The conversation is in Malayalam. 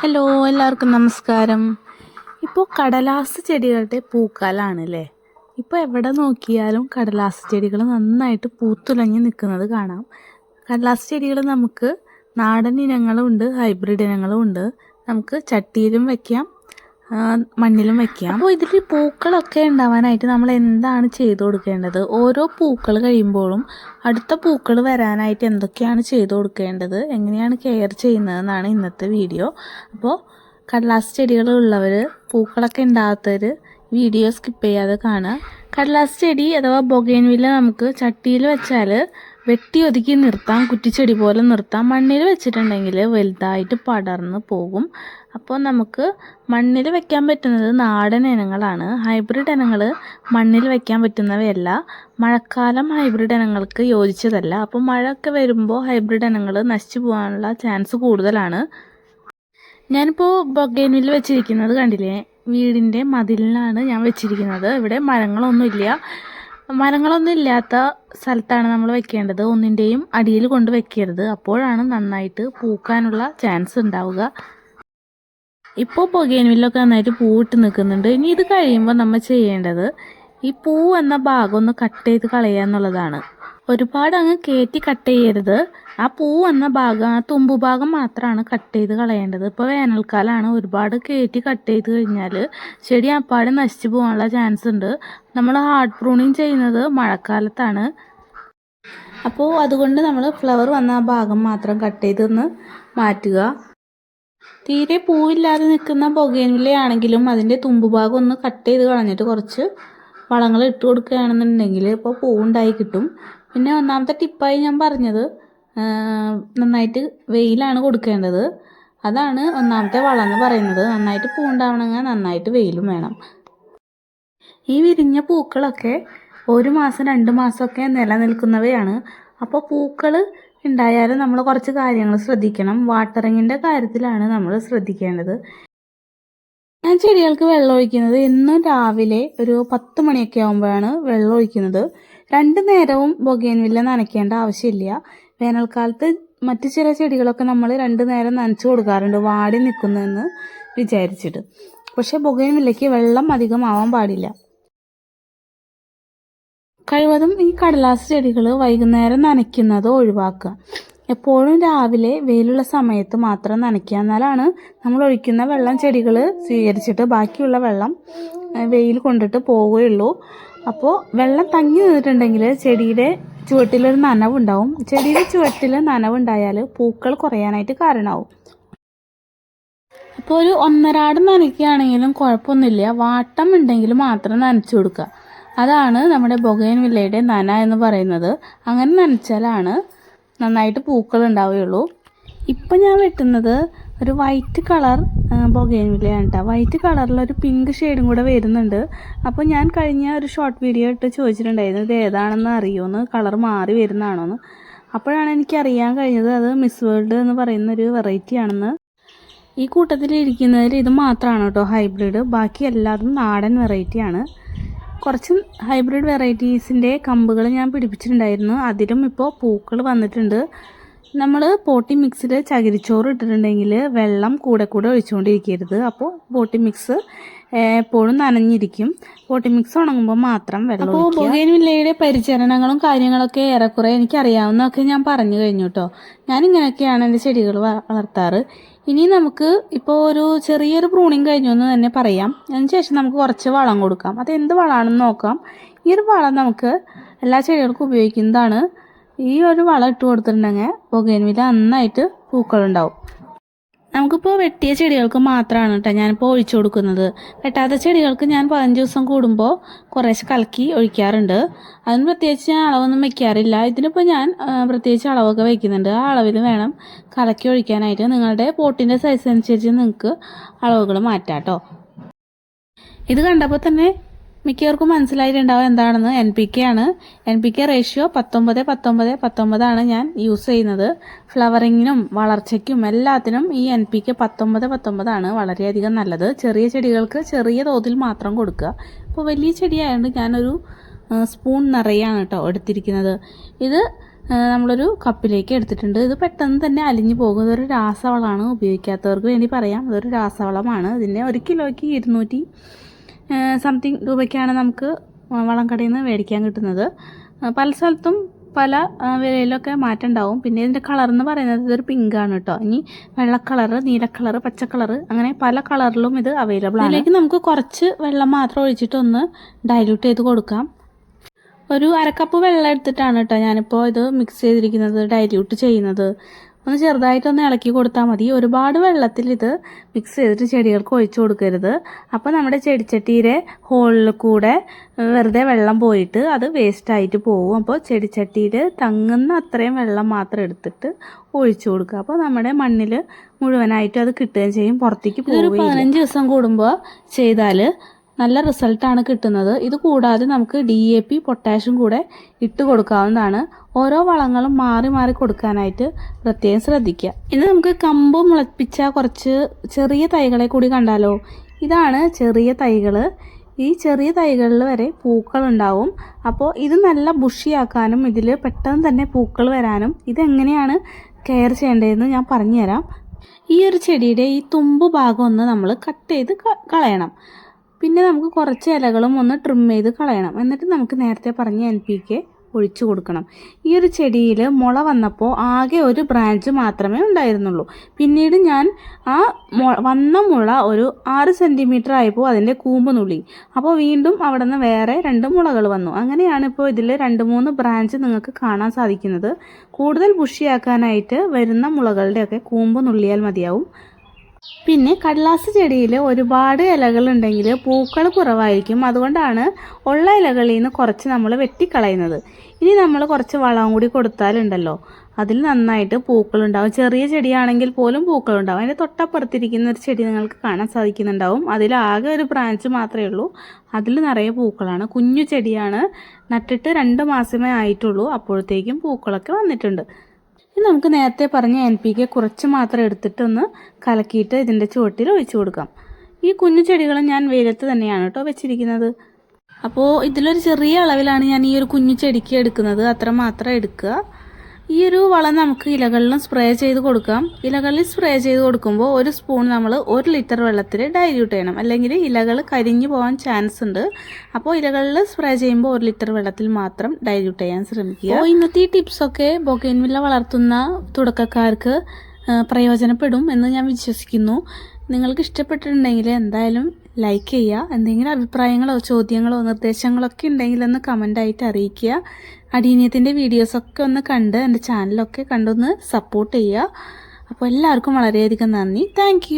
ഹലോ എല്ലാവർക്കും നമസ്കാരം. ഇപ്പോൾ കടലാസ് ചെടികളുടെ പൂക്കാലാണ് അല്ലേ ഇപ്പോൾ എവിടെ നോക്കിയാലും കടലാസ് ചെടികൾ നന്നായിട്ട് പൂത്തുലഞ്ഞ് നിൽക്കുന്നത് കാണാം. കടലാസ് ചെടികൾ നമുക്ക് നാടൻ ഇനങ്ങളും ഉണ്ട് ഹൈബ്രിഡ് ഇനങ്ങളും ഉണ്ട്. നമുക്ക് ചട്ടിയിലും വയ്ക്കാം മണ്ണിലും വെക്കാം. അപ്പോൾ ഇതിൽ പൂക്കളൊക്കെ ഉണ്ടാവാനായിട്ട് നമ്മൾ എന്താണ് ചെയ്തു കൊടുക്കേണ്ടത്? ഓരോ പൂക്കൾ കഴിയുമ്പോഴും അടുത്ത പൂക്കൾ വരാനായിട്ട് എന്തൊക്കെയാണ് ചെയ്തു കൊടുക്കേണ്ടത്? എങ്ങനെയാണ് കെയർ ചെയ്യുന്നതെന്നാണ് ഇന്നത്തെ വീഡിയോ. അപ്പോൾ കടലാസ് ചെടികളുള്ളവർ പൂക്കളൊക്കെ ഉണ്ടാകാത്തവർ വീഡിയോ സ്കിപ്പ് ചെയ്യാതെ കാണുക. കടലാസ് ചെടി അഥവാ ബൊഗൈൻവില്ല നമുക്ക് ചട്ടിയിൽ വെച്ചാൽ വെട്ടി ഒതുക്കി നിർത്താം കുറ്റിച്ചെടി പോലെ നിർത്താം. മണ്ണിൽ വെച്ചിട്ടുണ്ടെങ്കിൽ വലുതായിട്ട് പടർന്ന് പോകും. അപ്പോൾ നമുക്ക് മണ്ണിൽ വെക്കാൻ പറ്റുന്നത് നാടൻ ഇനങ്ങളാണ്. ഹൈബ്രിഡ് ഇനങ്ങൾ മണ്ണിൽ വെക്കാൻ പറ്റുന്നവയല്ല. മഴക്കാലം ഹൈബ്രിഡ് ഇനങ്ങൾക്ക് യോജിച്ചതല്ല. അപ്പോൾ മഴയൊക്കെ വരുമ്പോൾ ഹൈബ്രിഡ് ഇനങ്ങൾ നശിച്ചു പോകാനുള്ള ചാൻസ് കൂടുതലാണ്. ഞാനിപ്പോൾ ബൊഗൈനിൽ വെച്ചിരിക്കുന്നത് കണ്ടില്ലേ? വീടിന്റെ മതിലിലാണ് ഞാൻ വെച്ചിരിക്കുന്നത്. ഇവിടെ മരങ്ങളൊന്നുമില്ല. മരങ്ങളൊന്നും ഇല്ലാത്ത സ്ഥലത്താണ് നമ്മൾ വെക്കേണ്ടത്. ഒന്നിന്റെയും അടിയിൽ കൊണ്ട് വെക്കരുത്. അപ്പോഴാണ് നന്നായിട്ട് പൂക്കാനുള്ള ചാൻസ് ഉണ്ടാവുക. ഇപ്പോൾ ബൊഗൈൻവില്ലൊക്കെ നന്നായിട്ട് പൂവിട്ട് നിൽക്കുന്നുണ്ട്. ഇനി ഇത് കഴിയുമ്പോൾ നമ്മൾ ചെയ്യേണ്ടത് ഈ പൂ എന്ന ഭാഗം ഒന്ന് കട്ട് ചെയ്ത് കളയുക എന്നുള്ളതാണ്. ഒരുപാട് അങ്ങ് കയറ്റി കട്ട് ചെയ്യരുത്. ആ പൂ വന്ന ഭാഗം ആ തുമ്പു ഭാഗം മാത്രമാണ് കട്ട് ചെയ്ത് കളയേണ്ടത്. ഇപ്പോൾ വേനൽക്കാലമാണ് ഒരുപാട് കയറ്റി കട്ട് ചെയ്ത് കഴിഞ്ഞാൽ ചെടി അപ്പാടെ നശിച്ചു പോകാനുള്ള ചാൻസ് ഉണ്ട്. നമ്മൾ ഹാർഡ് പ്രൂണിങ് ചെയ്യുന്നത് മഴക്കാലത്താണ്. അപ്പോൾ അതുകൊണ്ട് നമ്മൾ ഫ്ലവർ വന്ന ആ ഭാഗം മാത്രം കട്ട് ചെയ്തൊന്ന് മാറ്റുക. തീരെ പൂവില്ലാതെ നിൽക്കുന്ന പുകയിലാണെങ്കിലും അതിന്റെ തുമ്പുഭാഗം ഒന്ന് കട്ട് ചെയ്ത് കളഞ്ഞിട്ട് കുറച്ച് വളങ്ങൾ ഇട്ട് കൊടുക്കുകയാണെന്നുണ്ടെങ്കിൽ ഇപ്പോൾ പൂവുണ്ടായി കിട്ടും. പിന്നെ ഒന്നാമത്തെ ടിപ്പായി ഞാൻ പറഞ്ഞത് നന്നായിട്ട് വെയിലാണ് കൊടുക്കേണ്ടത്. അതാണ് ഒന്നാമത്തെ വളം എന്ന് പറയുന്നത്. നന്നായിട്ട് പൂണ്ടാവണമെങ്കിൽ നന്നായിട്ട് വെയിലും വേണം. ഈ വിരിഞ്ഞ പൂക്കളൊക്കെ ഒരു മാസം രണ്ട് മാസമൊക്കെ നിലനിൽക്കുന്നവയാണ്. അപ്പോൾ പൂക്കൾ ഉണ്ടായാലും നമ്മൾ കുറച്ച് കാര്യങ്ങൾ ശ്രദ്ധിക്കണം. വാട്ടറിങ്ങിന്റെ കാര്യത്തിലാണ് നമ്മൾ ശ്രദ്ധിക്കേണ്ടത്. ഞാൻ ചെടികൾക്ക് വെള്ളം ഒഴിക്കുന്നത് എന്നും രാവിലെ ഒരു പത്ത് മണിയൊക്കെ ആകുമ്പോഴാണ് വെള്ളം ഒഴിക്കുന്നത്. രണ്ട് നേരവും ബൊഗേൻവില്ല നനയ്ക്കേണ്ട ആവശ്യമില്ല. വേനൽക്കാലത്ത് മറ്റു ചില ചെടികളൊക്കെ നമ്മൾ രണ്ട് നേരം നനച്ചു കൊടുക്കാറുണ്ട് വാടി നിൽക്കുന്നതെന്ന് വിചാരിച്ചിട്ട്. പക്ഷേ ബൊഗേൻവില്ലയ്ക്ക് വെള്ളം അധികം ആവാൻ പാടില്ല. കഴിവതും ഈ കടലാസ് ചെടികൾ വൈകുന്നേരം നനയ്ക്കുന്നത് ഒഴിവാക്കുക. എപ്പോഴും രാവിലെ വെയിലുള്ള സമയത്ത് മാത്രം നനയ്ക്കുക. എന്നാലാണ് നമ്മൾ ഒഴിക്കുന്ന വെള്ളം ചെടികൾ സ്വീകരിച്ചിട്ട് ബാക്കിയുള്ള വെള്ളം വെയിൽ കൊണ്ടിട്ട് പോവുകയുള്ളൂ. അപ്പോൾ വെള്ളം തങ്ങി നിന്നിട്ടുണ്ടെങ്കിൽ ചെടിയുടെ ചുവട്ടിലൊരു നനവുണ്ടാവും. ചെടിയുടെ ചുവട്ടിൽ നനവുണ്ടായാൽ പൂക്കൾ കുറയാനായിട്ട് കാരണമാവും. അപ്പോൾ ഒരു ഒന്നരാട് നനയ്ക്കുകയാണെങ്കിലും കുഴപ്പമൊന്നുമില്ല. വാട്ടം ഉണ്ടെങ്കിൽ മാത്രം നനച്ചു കൊടുക്കുക. അതാണ് നമ്മുടെ ബൊഗൈൻ വില്ലയുടെ നന എന്ന് പറയുന്നത്. അങ്ങനെ നനച്ചാലാണ് നന്നായിട്ട് പൂക്കൾ ഉണ്ടാവുകയുള്ളൂ. ഇപ്പം ഞാൻ വെട്ടുന്നത് ഒരു വൈറ്റ് കളർ ബൊഗൈൻ വില്ലയാണ് കേട്ടോ. വൈറ്റ് കളറിലൊരു പിങ്ക് ഷെയ്ഡും കൂടെ വരുന്നുണ്ട്. അപ്പോൾ ഞാൻ കഴിഞ്ഞ ഒരു ഷോർട്ട് വീഡിയോ ഇട്ട് ചോദിച്ചിട്ടുണ്ടായിരുന്നു ഇത് ഏതാണെന്ന് അറിയുമെന്ന് കളർ മാറി വരുന്നതാണോന്ന്? അപ്പോഴാണ് എനിക്ക് അറിയാൻ കഴിഞ്ഞത് അത് മിസ് വേൾഡ് എന്ന് പറയുന്ന ഒരു വെറൈറ്റി ആണെന്ന്. ഈ കൂട്ടത്തിൽ ഇരിക്കുന്നതിൽ ഇത് മാത്രമാണ് കേട്ടോ ഹൈബ്രിഡ് ബാക്കി എല്ലാതും നാടൻ വെറൈറ്റിയാണ് കുറച്ച് ഹൈബ്രിഡ് വെറൈറ്റീസിന്റെ കമ്പുകൾ ഞാൻ പിടിപ്പിച്ചിട്ടുണ്ടായിരുന്നു. അതിലും ഇപ്പോൾ പൂക്കൾ വന്നിട്ടുണ്ട്. നമ്മൾ പോട്ടി മിക്സിൽ ചകിരിച്ചോറ് ഇട്ടിട്ടുണ്ടെങ്കിൽ വെള്ളം കൂടെ കൂടെ ഒഴിച്ചുകൊണ്ടിരിക്കരുത് അപ്പോൾ പോട്ടി മിക്സ് എപ്പോഴും നനഞ്ഞിരിക്കും. പോട്ടി മിക്സ് ഉണങ്ങുമ്പോൾ മാത്രം വെള്ളം അപ്പോൾ ബൊഗേൻവില്ലയുടെ പരിചരണങ്ങളും കാര്യങ്ങളൊക്കെ ഏറെക്കുറെ എനിക്ക് അറിയാവുന്നതൊക്കെ ഞാൻ പറഞ്ഞു കഴിഞ്ഞു കേട്ടോ ഞാനിങ്ങനെയൊക്കെയാണ് എന്റെ ചെടികൾ വളർത്താറ്. ഇനി നമുക്ക് ഇപ്പോൾ ഒരു ചെറിയൊരു പ്രൂണിങ് കഴിഞ്ഞു എന്ന് തന്നെ പറയാം. അതിന് ശേഷം നമുക്ക് കുറച്ച് വളം കൊടുക്കാം. അത് എന്ത് വളമാണെന്ന് നോക്കാം. ഈ ഒരു വളം നമുക്ക് എല്ലാ ചെടികൾക്കും ഉപയോഗിക്കുന്നതാണ് ഈ ഒരു വളം ഇട്ട് കൊടുത്തിട്ടുണ്ടെങ്കിൽ ബൊഗേൻവില്ല നന്നായിട്ട് പൂക്കളുണ്ടാവും. നമുക്കിപ്പോൾ വെട്ടിയ ചെടികൾക്ക് മാത്രമാണ് കേട്ടോ ഞാനിപ്പോൾ ഒഴിച്ചു കൊടുക്കുന്നത്. വെട്ടാത്ത ചെടികൾക്ക് ഞാൻ പതിനഞ്ച് ദിവസം കൂടുമ്പോൾ കുറേശ്ശെ കലക്കി ഒഴിക്കാറുണ്ട്. അതിന് പ്രത്യേകിച്ച് ഞാൻ അളവൊന്നും വയ്ക്കാറില്ല ഇതിനിപ്പോൾ ഞാൻ പ്രത്യേകിച്ച് അളവൊക്കെ വയ്ക്കുന്നുണ്ട് ആ അളവിൽ വേണം കലക്കി ഒഴിക്കാനായിട്ട്. നിങ്ങളുടെ പോട്ടിന്റെ സൈസ് അനുസരിച്ച് നിങ്ങൾക്ക് അളവുകൾ മാറ്റാം കേട്ടോ. ഇത് കണ്ടപ്പോൾ തന്നെ മിക്കവർക്കും മനസ്സിലായിട്ടുണ്ടാവും എന്താണെന്ന്. എൻ പി കെ ആണ്. എൻ പി കെ റേഷ്യോ പത്തൊമ്പത് പത്തൊമ്പത് പത്തൊമ്പതാണ് ഞാൻ യൂസ് ചെയ്യുന്നത്. ഫ്ലവറിങ്ങിനും വളർച്ചയ്ക്കും എല്ലാത്തിനും ഈ എൻ പി കെ പത്തൊമ്പത് പത്തൊമ്പതാണ് വളരെയധികം നല്ലത്. ചെറിയ ചെടികൾക്ക് ചെറിയ തോതിൽ മാത്രം കൊടുക്കുക. അപ്പോൾ വലിയ ചെടിയായതുകൊണ്ട് ഞാനൊരു സ്പൂൺ നിറയാണ് കേട്ടോ എടുത്തിരിക്കുന്നത്. ഇത് നമ്മളൊരു കപ്പിലേക്ക് എടുത്തിട്ടുണ്ട്. ഇത് പെട്ടെന്ന് തന്നെ അലിഞ്ഞു പോകുന്ന ഒരു രാസവളമാണ് ഉപയോഗിക്കാത്തവർക്ക് വേണ്ടി പറയാം. ഇതൊരു രാസവളമാണ്. ഇതിന്റെ ഒരു കിലോയ്ക്ക് ഇരുന്നൂറ്റി സംതിങ് രൂപയ്ക്കാണ് നമുക്ക് വളം കടയിൽ നിന്ന് മേടിക്കാൻ കിട്ടുന്നത്. പല സ്ഥലത്തും പല വിലയിലൊക്കെ മാറ്റം ഉണ്ടാവും. പിന്നെ ഇതിന്റെ കളർ എന്ന് പറയുന്നത് ഇതൊരു പിങ്കാണ് കേട്ടോ ഇനി വെള്ള കളറ് നീല കളറ് പച്ച അങ്ങനെ പല കളറിലും ഇത് അവൈലബിൾ ആണ്. അതിലേക്ക് നമുക്ക് കുറച്ച് വെള്ളം മാത്രം ഒഴിച്ചിട്ട് ഒന്ന് ഡൈല്യൂട്ട് ചെയ്ത് കൊടുക്കാം. ഒരു അരക്കപ്പ് വെള്ളം എടുത്തിട്ടാണ് കേട്ടോ ഞാനിപ്പോൾ ഇത് മിക്സ് ചെയ്തിരിക്കുന്നത് ഡൈല്യൂട്ട് ചെയ്യുന്നത്. ഒന്ന് ചെറുതായിട്ടൊന്ന് ഇളക്കി കൊടുത്താൽ മതി. ഒരുപാട് വെള്ളത്തിൽ ഇത് മിക്സ് ചെയ്തിട്ട് ചെടികൾക്ക് ഒഴിച്ചു കൊടുക്കരുത്. അപ്പോൾ നമ്മുടെ ചെടിച്ചട്ടിയുടെ ഹോളിൽ കൂടെ വെറുതെ വെള്ളം പോയിട്ട് അത് വേസ്റ്റായിട്ട് പോകും അപ്പോൾ ചെടിച്ചട്ടിയിൽ തങ്ങുന്ന അത്രയും വെള്ളം മാത്രം എടുത്തിട്ട് ഒഴിച്ചു കൊടുക്കുക. അപ്പോൾ നമ്മുടെ മണ്ണിൽ മുഴുവനായിട്ട് അത് കിട്ടുകയും ചെയ്യും. പുറത്തേക്ക് പോകും പതിനഞ്ച് ദിവസം കൂടുമ്പോൾ ചെയ്താൽ നല്ല റിസൾട്ടാണ് കിട്ടുന്നത്. ഇത് കൂടാതെ നമുക്ക് ഡി എ പി പൊട്ടാഷ്യം കൂടെ ഇട്ട് കൊടുക്കാവുന്നതാണ്. ഓരോ വളങ്ങളും മാറി മാറി കൊടുക്കാനായിട്ട് പ്രത്യേകം ശ്രദ്ധിക്കുക. ഇനി നമുക്ക് കമ്പ് മുളപ്പിച്ച കുറച്ച് ചെറിയ തൈകളെ കൂടി കണ്ടാലോ? ഇതാണ് ചെറിയ തൈകൾ ഈ ചെറിയ തൈകളിൽ വരെ പൂക്കൾ ഉണ്ടാവും. അപ്പോൾ ഇത് നല്ല ബുഷിയാക്കാനും ഇതിൽ പെട്ടെന്ന് തന്നെ പൂക്കൾ വരാനും ഇതെങ്ങനെയാണ് കെയർ ചെയ്യേണ്ടതെന്ന് ഞാൻ പറഞ്ഞുതരാം. ഈ ഒരു ചെടിയുടെ ഈ തുമ്പ് ഭാഗം ഒന്ന് നമ്മൾ കട്ട് ചെയ്ത് കളയണം. പിന്നെ നമുക്ക് കുറച്ച് ഇലകളും ഒന്ന് ട്രിം ചെയ്ത് കളയണം. എന്നിട്ട് നമുക്ക് നേരത്തെ പറഞ്ഞ എൻ പി കെ ഒഴിച്ചു കൊടുക്കണം. ഈ ഒരു ചെടിയിൽ മുള വന്നപ്പോൾ ആകെ ഒരു ബ്രാഞ്ച് മാത്രമേ ഉണ്ടായിരുന്നുള്ളൂ. പിന്നീട് ഞാൻ ആ വന്ന മുള ഒരു ആറ് സെന്റിമീറ്റർ ആയപ്പോൾ അതിന്റെ കൂമ്പ് നുള്ളി. അപ്പോൾ വീണ്ടും അവിടെ നിന്ന് വേറെ രണ്ട് മുളകൾ വന്നു. അങ്ങനെയാണ് ഇപ്പോൾ ഇതിൽ രണ്ട് മൂന്ന് ബ്രാഞ്ച് നിങ്ങൾക്ക് കാണാൻ സാധിക്കുന്നത്. കൂടുതൽ ബുഷിയാക്കാനായിട്ട് വരുന്ന മുളകളുടെയൊക്കെ കൂമ്പ് നുള്ളിയാൽ മതിയാവും. പിന്നെ കടലാസ് ചെടിയിൽ ഒരുപാട് ഇലകൾ ഉണ്ടെങ്കിൽ പൂക്കൾ കുറവായിരിക്കും. അതുകൊണ്ടാണ് ഉള്ള ഇലകളിൽ നിന്ന് കുറച്ച് നമ്മൾ വെട്ടിക്കളയുന്നത്. ഇനി നമ്മൾ കുറച്ച് വളം കൂടി കൊടുത്താലുണ്ടല്ലോ അതിൽ നന്നായിട്ട് പൂക്കളുണ്ടാവും. ചെറിയ ചെടിയാണെങ്കിൽ പോലും പൂക്കളുണ്ടാവും. അതിന്റെ തൊട്ടപ്പുറത്തിരിക്കുന്ന ഒരു ചെടി നിങ്ങൾക്ക് കാണാൻ സാധിക്കുന്നുണ്ടാവും. അതിലാകെ ഒരു ബ്രാഞ്ച് മാത്രമേ ഉള്ളൂ. അതിൽ നിറയെ പൂക്കളാണ്. കുഞ്ഞു ചെടിയാണ് നട്ടിട്ട് രണ്ട് മാസമേ ആയിട്ടുള്ളൂ. അപ്പോഴത്തേക്കും പൂക്കളൊക്കെ വന്നിട്ടുണ്ട്. ഇനി നമുക്ക് നേരത്തെ പറഞ്ഞ എൻ പി കെ കുറച്ച് മാത്രം എടുത്തിട്ടൊന്ന് കലക്കിയിട്ട് ഇതിന്റെ ചുവട്ടിൽ ഒഴിച്ചു കൊടുക്കാം. ഈ കുഞ്ഞു ചെടികൾ ഞാൻ വെയിലത്ത് തന്നെയാണ് കേട്ടോ വെച്ചിരിക്കുന്നത്. അപ്പോൾ ഇതിലൊരു ചെറിയ അളവിലാണ് ഞാൻ ഈ ഒരു കുഞ്ഞു ചെടിക്ക് എടുക്കുന്നത്. അത്ര മാത്രം എടുക്കുക. ഈ ഒരു വളം നമുക്ക് ഇലകളിലും സ്പ്രേ ചെയ്ത് കൊടുക്കാം. ഇലകളിൽ സ്പ്രേ ചെയ്ത് കൊടുക്കുമ്പോൾ ഒരു സ്പൂൺ നമ്മൾ ഒരു ലിറ്റർ വെള്ളത്തിൽ ഡൈല്യൂട്ട് ചെയ്യണം. അല്ലെങ്കിൽ ഇലകൾ കരിഞ്ഞു പോകാൻ ചാൻസ് ഉണ്ട്. അപ്പോൾ ഇലകളിൽ സ്പ്രേ ചെയ്യുമ്പോൾ ഒരു ലിറ്റർ വെള്ളത്തിൽ മാത്രം ഡൈല്യൂട്ട് ചെയ്യാൻ ശ്രമിക്കുക. അപ്പോൾ ഇന്നത്തെ ഈ ടിപ്സൊക്കെ ബൊഗൈൻവില്ല വളർത്തുന്ന തുടക്കക്കാർക്ക് പ്രയോജനപ്പെടും എന്ന് ഞാൻ വിശ്വസിക്കുന്നു. നിങ്ങൾക്ക് ഇഷ്ടപ്പെട്ടിട്ടുണ്ടെങ്കിൽ എന്തായാലും ലൈക്ക് ചെയ്യുക. എന്തെങ്കിലും അഭിപ്രായങ്ങളോ ചോദ്യങ്ങളോ നിർദ്ദേശങ്ങളോ ഒക്കെ ഉണ്ടെങ്കിൽ ഒന്ന് കമന്റായിട്ട് അറിയിക്കുക. അടീനിയത്തിന്റെ വീഡിയോസൊക്കെ ഒന്ന് കണ്ട് എന്റെ ചാനലൊക്കെ കണ്ടൊന്ന് സപ്പോർട്ട് ചെയ്യുക. അപ്പോൾ എല്ലാവർക്കും വളരെയധികം നന്ദി. താങ്ക്